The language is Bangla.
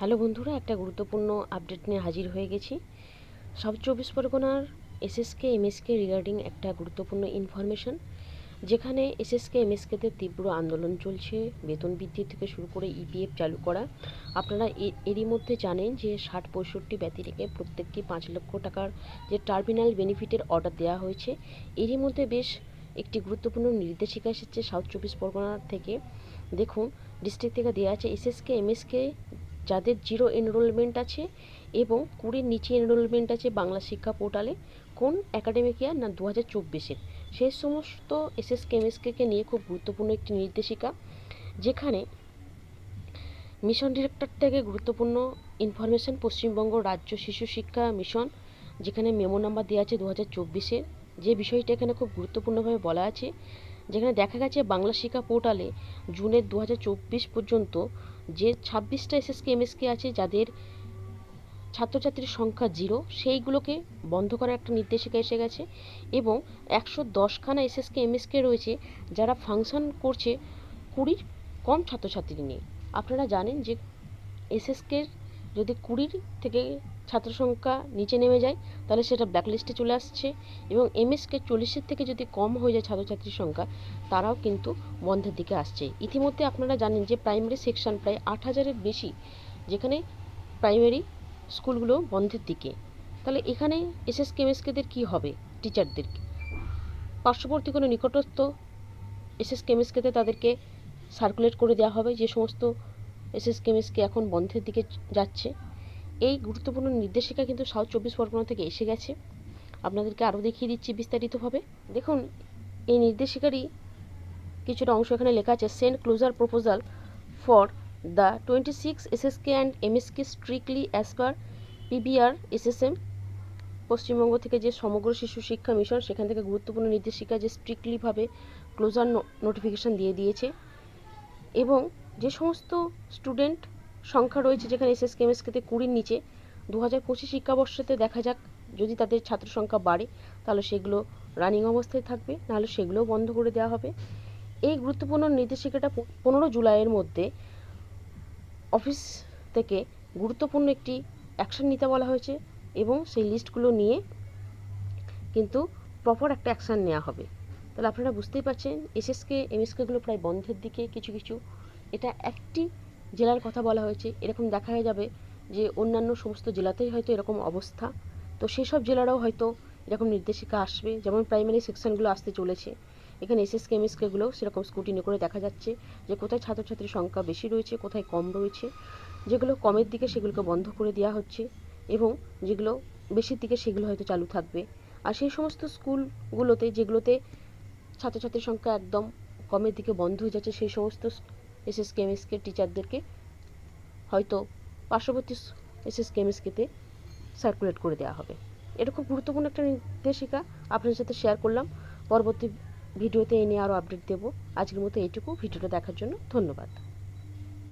হ্যালো বন্ধুরা, একটা গুরুত্বপূর্ণ আপডেট নিয়ে হাজির হয়ে গেছি। সাউথ চব্বিশ পরগনার এসএসকে এমএসকে রিগার্ডিং একটা গুরুত্বপূর্ণ ইনফরমেশন যেখানে এসএসকে এমএসকেতে তীব্র আন্দোলন চলছে, বেতন বৃদ্ধি থেকে শুরু করে ইপিএফ চালু করা। আপনারা এরই মধ্যে জানেন যে ষাট পঁয়ষট্টি ব্যতি রেখে প্রত্যেককে পাঁচ লক্ষ টাকার যে টার্মিনাল বেনিফিটের অর্ডার দেওয়া হয়েছে, এরই মধ্যে বেশ একটি গুরুত্বপূর্ণ নির্দেশিকা এসেছে সাউথ চব্বিশ পরগনার থেকে। দেখুন ডিস্ট্রিক্ট থেকে দেওয়া আছে এসএসকে এমএসকে যাদের জিরো এনরোলমেন্ট আছে এবং কুড়ির নিচে এনরোলমেন্ট আছে বাংলা শিক্ষা পোর্টালে কোন একাডেমিক ইয়ার না দু হাজার চব্বিশের। সেই সমস্ত এসএস কেমএসকে নিয়ে খুব গুরুত্বপূর্ণ একটি নির্দেশিকা, যেখানে মিশন ডিরেক্টর থেকে গুরুত্বপূর্ণ ইনফরমেশন পশ্চিমবঙ্গ রাজ্য শিশু শিক্ষা মিশন যেখানে মেমো নাম্বার দেওয়া আছে দু হাজার চব্বিশের। যে বিষয়টা এখানে খুব গুরুত্বপূর্ণভাবে বলা আছে, যেখানে দেখা গেছে বাংলা শিক্ষা পোর্টালে জুনের দু হাজার চব্বিশ পর্যন্ত যে ছাব্বিশটা এসএসকে, এমএসকে আছে, যাদের ছাত্রছাত্রীর সংখ্যা জিরো, সেইগুলোকে বন্ধ করার একটা নির্দেশিকা এসে গেছে এবং একশো দশখানা এসএসকে, এমএসকে রয়েছে যারা ফাংশন করছে কুড়ির কম ছাত্রছাত্রী নিয়ে। আপনারা জানেন যে এসএসকের যদি কুড়ির থেকে ছাত্র সংখ্যা নিচে নেমে যায়, তাহলে সেটা ব্ল্যাকলিস্টে চলে আসছে এবং এমএসকে চল্লিশের থেকে যদি কম হয়ে যায় ছাত্রছাত্রীর সংখ্যা, তারাও কিন্তু বন্ধের দিকে আসছে। ইতিমধ্যে আপনারা জানেন যে প্রাইমারি সেকশন প্রায় আট হাজারের বেশি, যেখানে প্রাইমারি স্কুলগুলো বন্ধের দিকে। তাহলে এখানে এসএস কেমএসকেদের কী হবে? টিচারদের পার্শ্ববর্তী কোনো নিকটস্থ এসএস কেমএসকেতে তাদেরকে সার্কুলেট করে দেওয়া হবে যে সমস্ত এসএস কেমএসকে এখন বন্ধের দিকে যাচ্ছে। এই গুরুত্বপূর্ণ নির্দেশিকা কিন্তু সাউথ চব্বিশ পরগনা থেকে এসে গেছে। আপনাদেরকে আরও দেখিয়ে দিচ্ছি বিস্তারিতভাবে। দেখুন, এই নির্দেশিকারই কিছুটা অংশ এখানে লেখা আছে send closure proposal for the twenty six SSK and MSK strictly as per PBR SSM Paschimbanga থেকে যে সমগ্র শিশু শিক্ষা মিশন সেখান থেকে গুরুত্বপূর্ণ নির্দেশিকা যে স্ট্রিক্টলিভাবে ক্লোজার নোটিফিকেশান দিয়ে দিয়েছে। এবং যে সমস্ত স্টুডেন্ট সংখ্যা রয়েছে যেখানে এসএস কেমএসকেতে কুড়ির নিচে। দু হাজার পঁচিশ শিক্ষাবর্ষতে দেখা যাক, যদি তাদের ছাত্র সংখ্যা বাড়ে, তাহলে সেগুলো রানিং অবস্থায় থাকবে, নাহলে সেগুলোও বন্ধ করে দেওয়া হবে। এই গুরুত্বপূর্ণ নির্দেশিকাটা পনেরো জুলাইয়ের মধ্যে অফিস থেকে গুরুত্বপূর্ণ একটি অ্যাকশন নিতে বলা হয়েছে এবং সেই লিস্টগুলো নিয়ে কিন্তু প্রপার একটা অ্যাকশান নেওয়া হবে। তাহলে আপনারা বুঝতেই পারছেন, এসএসকে এমএসকেগুলো প্রায় বন্ধের দিকে, কিছু কিছু। এটা একটি জেলার কথা বলা হয়েছে, এরকম দেখা যাবে যে অন্যান্য সমস্ত জেলাতেই হয়তো এরকম অবস্থা। তো সেসব জেলারাও হয়তো এরকম নির্দেশিকা আসবে, যেমন প্রাইমারি সেকশনগুলো আসতে চলেছে। এখানে এসএসকে এমএসকেগুলো সেরকম স্কুটিনি করে দেখা যাচ্ছে যে কোথায় ছাত্রছাত্রীর সংখ্যা বেশি রয়েছে, কোথায় কম রয়েছে। যেগুলো কমের দিকে সেগুলোকে বন্ধ করে দেওয়া হচ্ছে এবং যেগুলো বেশির দিকে সেগুলো হয়তো চালু থাকবে। আর সেই সমস্ত স্কুলগুলোতে যেগুলোতে ছাত্রছাত্রীর সংখ্যা একদম কমের দিকে বন্ধ হয়ে যাচ্ছে, সেই সমস্ত এসএস কেমএসকে টিচারদেরকে হয়তো পার্শ্ববর্তী এসএস কেমএসকেতে সার্কুলেট করে দেওয়া হবে। এটা খুব গুরুত্বপূর্ণ একটা নির্দেশিকা। আপনাদের সাথে শেয়ার করলাম। পরবর্তী ভিডিওতে এনে আরও আপডেট দেবো। আজকের মতো এইটুকু। ভিডিওটা দেখার জন্য ধন্যবাদ।